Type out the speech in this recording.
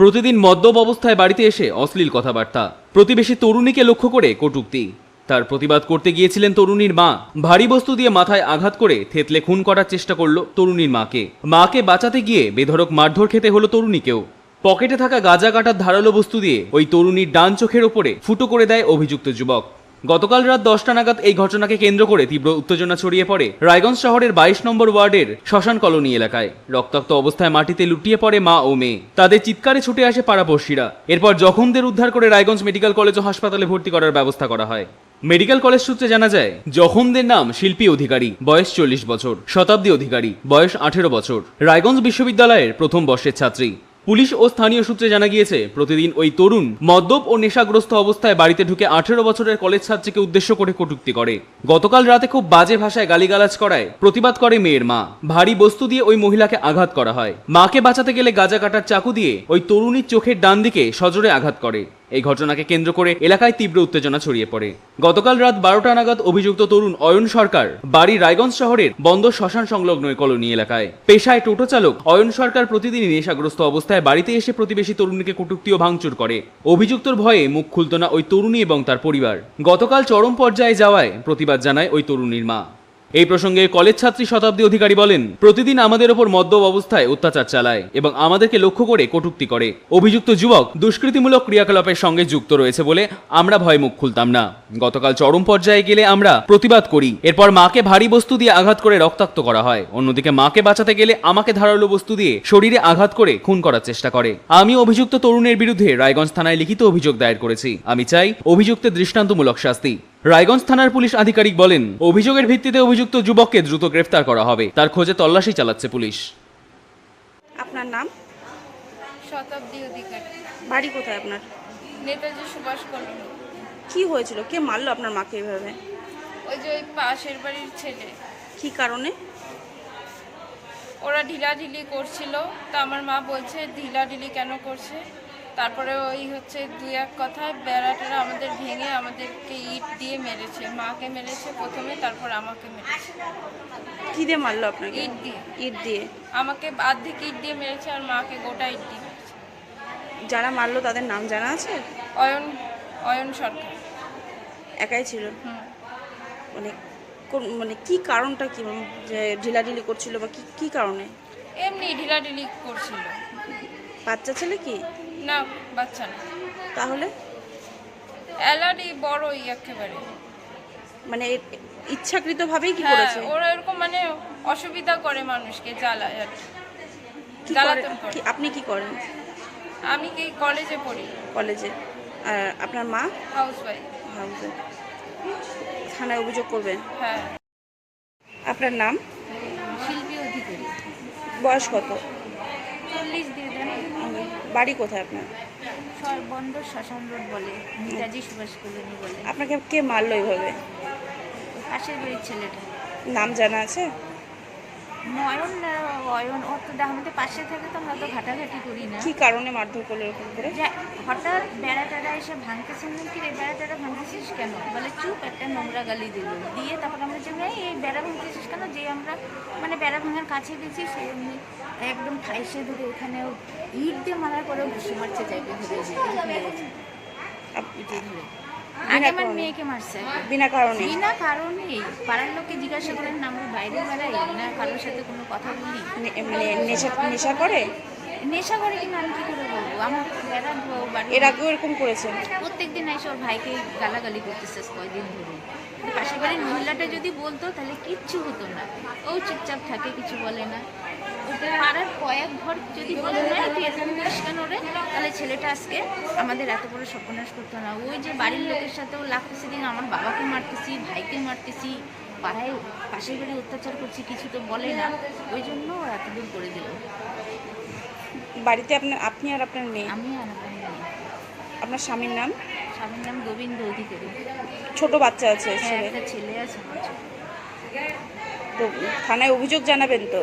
প্রতিদিন মদ্যপ অবস্থায় বাড়িতে এসে অশ্লীল কথাবার্তা। প্রতিবেশী তরুণীকে লক্ষ্য করে কটুক্তি। তার প্রতিবাদ করতে গিয়েছিলেন তরুণীর মা। ভারী বস্তু দিয়ে মাথায় আঘাত করে থেতলে খুন করার চেষ্টা করল তরুণীর মাকে। মাকে বাঁচাতে গিয়ে বেধরক মারধর খেতে হলো তরুণীকেও। পকেটে থাকা গাঁজা কাটার ধারালো বস্তু দিয়ে ওই তরুণীর ডান চোখের ওপরে ফুটো করে দেয় অভিযুক্ত যুবক। গতকাল রাত দশটা নাগাদ এই ঘটনাকে কেন্দ্র করে তীব্র উত্তেজনা ছড়িয়ে পড়ে রায়গঞ্জ শহরের বাইশ নম্বর ওয়ার্ডের শ্মশান কলোনি এলাকায়। রক্তাক্ত অবস্থায় মাটিতে লুটিয়ে পড়ে মা ও মেয়ে। তাদের চিৎকারে ছুটে আসে পাড়াপড়শিরা এরপর জখমদের উদ্ধার করে রায়গঞ্জ মেডিকেল কলেজ ও হাসপাতালে ভর্তি করার ব্যবস্থা করা হয়। মেডিকেল কলেজ সূত্রে জানা যায়, জখমদের নাম শিল্পী অধিকারী, বয়স চল্লিশ বছর, শতাব্দী অধিকারী, বয়স আঠেরো বছর। রায়গঞ্জ বিশ্ববিদ্যালয়ের প্রথম বর্ষের ছাত্রী। পুলিশ ও স্থানীয় সূত্রে জানা গিয়েছে, প্রতিদিন ওই তরুণ মদ্যপ ও নেশাগ্রস্ত অবস্থায় বাড়িতে ঢুকে আঠেরো বছরের কলেজ ছাত্রীকে উদ্দেশ্য করে কটুক্তি করে। গতকাল রাতে খুব বাজে ভাষায় গালিগালাজ করায় প্রতিবাদ করে মেয়ের মা। ভারী বস্তু দিয়ে ওই মহিলাকে আঘাত করা হয়। মাকে বাঁচাতে গেলে গাজা কাটার চাকু দিয়ে ওই তরুণীর চোখের ডান দিকে সজোরে আঘাত করে। এই ঘটনাকে কেন্দ্র করে এলাকায় তীব্র উত্তেজনা ছড়িয়ে পড়ে। গতকাল রাত বারোটা নাগাদ অভিযুক্ত তরুণ অয়ন সরকার বাড়ি রায়গঞ্জ শহরের বন্ধ শ্মশান সংলগ্ন কলোনি এলাকায়। পেশায় টোটো চালক অয়ন সরকার প্রতিদিনই নেশাগ্রস্ত অবস্থায় বাড়িতে এসে প্রতিবেশী তরুণীকে কটূক্তি ও ভাঙচুর করে। অভিযুক্তর ভয়ে মুখ খুলত না ওই তরুণী এবং তার পরিবার। গতকাল চরম পর্যায়ে যাওয়ায় প্রতিবাদ জানায় ওই তরুণীর মা। এই প্রসঙ্গে কলেজ ছাত্রী শতাব্দী অধিকারী বলেন, প্রতিদিন আমাদের ওপর মদ্যপ অবস্থায় অত্যাচার চালায় এবং আমাদেরকে লক্ষ্য করে কটুক্তি করে। অভিযুক্ত যুবক দুষ্কৃতিমূলক ক্রিয়াকলাপের সঙ্গে যুক্ত রয়েছে বলে আমরা ভয় মুখ খুলতাম না। গতকাল চরম পর্যায়ে গেলে আমরা প্রতিবাদ করি। এরপর মাকে ভারী বস্তু দিয়ে আঘাত করে রক্তাক্ত করা হয়। অন্যদিকে মাকে বাঁচাতে গেলে আমাকে ধারালো বস্তু দিয়ে শরীরে আঘাত করে খুন করার চেষ্টা করে। আমি অভিযুক্ত তরুণের বিরুদ্ধে রায়গঞ্জ থানায় লিখিত অভিযোগ দায়ের করেছি। আমি চাই অভিযুক্তের দৃষ্টান্তমূলক শাস্তি। রায়গঞ্জ থানার পুলিশ আধিকারিক বলেন অভিযোগের ভিত্তিতে অভিযুক্ত যুবককে দ্রুত গ্রেফতার করা হবে। তার খোঁজে তল্লাশি চালাচ্ছে পুলিশ। আপনার নাম? শতাব্দী অধিকারী। বাড়ি কোথায় আপনার? নেতাজি সুভাষ কলোনি। কি হয়েছিল? কে মারলো আপনার মাকে এভাবে? ওই যে ওই পাশের বাড়ির ছেলে। কি কারণে? ওরা ঢিলাঢিলি করছিল। তা আমার মা বলছে ঢিলাঢিলি কেন করছে? তারপরে ওই হচ্ছে দুই এক কথায় বেড়াটারা আমাদের ভেঙে আমাদেরকে ইট দিয়ে মেরেছে মাকে মেরেছে প্রথমে তারপর আমাকে মেরেছে। কি দিয়ে মারলো আপনাকে? ইট দিয়ে। ইট দিয়ে? আমাকে অর্ধেক ইট দিয়ে মেরেছে আর মাকে গোটা ইট দিয়ে মেরেছে। যারা মারলো তাদের নাম জানা আছে? অয়ন অয়ন সরকার। একাই ছিল? হুম। মানে কোন মানে কি কারণটা কি? মানে যে ঢিলাঢিলি করছিল বা কি কি কারণে? এমনি ঢিলাঢিলি করছিল। বাচ্চা ছেলে কি? না বাচ্চা না। তাহলে? অ্যালার্জি বড়ই একেবারে। মানে ইচ্ছাকৃতভাবেই কি হ্যাঁ করেছে ওরা এরকম মানে অসুবিধা করে মানুষকে জ্বালায় আর কি। কি করে? জ্বালাতন করে। কি- আপনি কি করেন? আমি কি কলেজে পড়ি। কলেজে। আর আপনার মা? হাউস ওয়াইফ হাউসে থানায় অভিযোগ করবেন? হ্যাঁ। আপনার নাম? শিল্পী অধিকারী। বয়স কত? চল্লিশ দিয়ে দেন। বাড়ি কোথায় আপনার? সর্বন্ধ শ্মশান রোড বলে নেতাজি সুভাষ কলোনি বলে। আপনাকে কে মারলো এইভাবে? পাশের বাড়ির ছেলেটা। নাম জানা আছে? নয়ন আহ, অয়ন ও তো আমাদের পাশে থাকে তো আমরা তো ঘাটাঘাটি করি না। কি কারণে মারধর করল এরকম করে? হঠাৎ বেড়াটারা এসে ভাঙতেছেন কি রে বেড়াটারা ভাঙতেছিস কেন? বলে চুপ একটা নোংরা গালি দিল। দিয়ে তারপর আমরা যে "এই, বেড়া ভাঙতেছিস কেন? যে আমরা মানে বেড়া ভাঙার কাছে গেছি সে এমনি একদম ঠাইসে ধরে এখানে ইট দিয়ে মারার পরেও ঘুষি মারছে যাইবে ধরে যে ইট মেরেছে আপ- ইটে ধরে বিনা আগে আমার মেয়েকে মারছে। বিনা কারণে। বিনা কারণেই পাড়ার লোককে জিজ্ঞাসা করেন না আমরা বাইরে বেড়াই না কারোর সাথে কোনো কথা বলি? মানে নেশা নেশা করে? নেশা করে কিনা আমি কি করে বলব? আমার বেড়া বাড়ি এর আগেও এরকম করেছেন প্রত্যেক দিন এসে ওর ভাইকে গালাগালি করতেছে কয়দিন ধরে। পাশের বাড়ির মহিলাটা যদি বলতো তাহলে কিচ্ছু হতো না। ও চুপচাপ থাকে কিছু বলে না। পাড়ার কয়েক ঘর যদি বলে না তুই এরকম করিস কেন রে তাহলে ছেলেটা আজকে আমাদের এত বড় সর্বনাশ করতো না। ওই যে বাড়ির লোকের সাথেও লাগতেছে দিন আমার বাবাকে মারতেছি ভাইকে মারতেছি পাড়ায় পাশের বাড়ি অত্যাচার করছি কিছু তো বলে না। ওই জন্য এত দূর করে দিল। বাড়িতে আপনার আপনি আর আপনার মেয়ে? আমি আর আমার মেয়ে। আপনার স্বামীর নাম? স্বামীর নাম গোবিন্দ অধিকারী। ছোট বাচ্চা আছে হ্যাঁ ছেলে ছেলে আছে। তো থানায় অভিযোগ জানাবেন তো?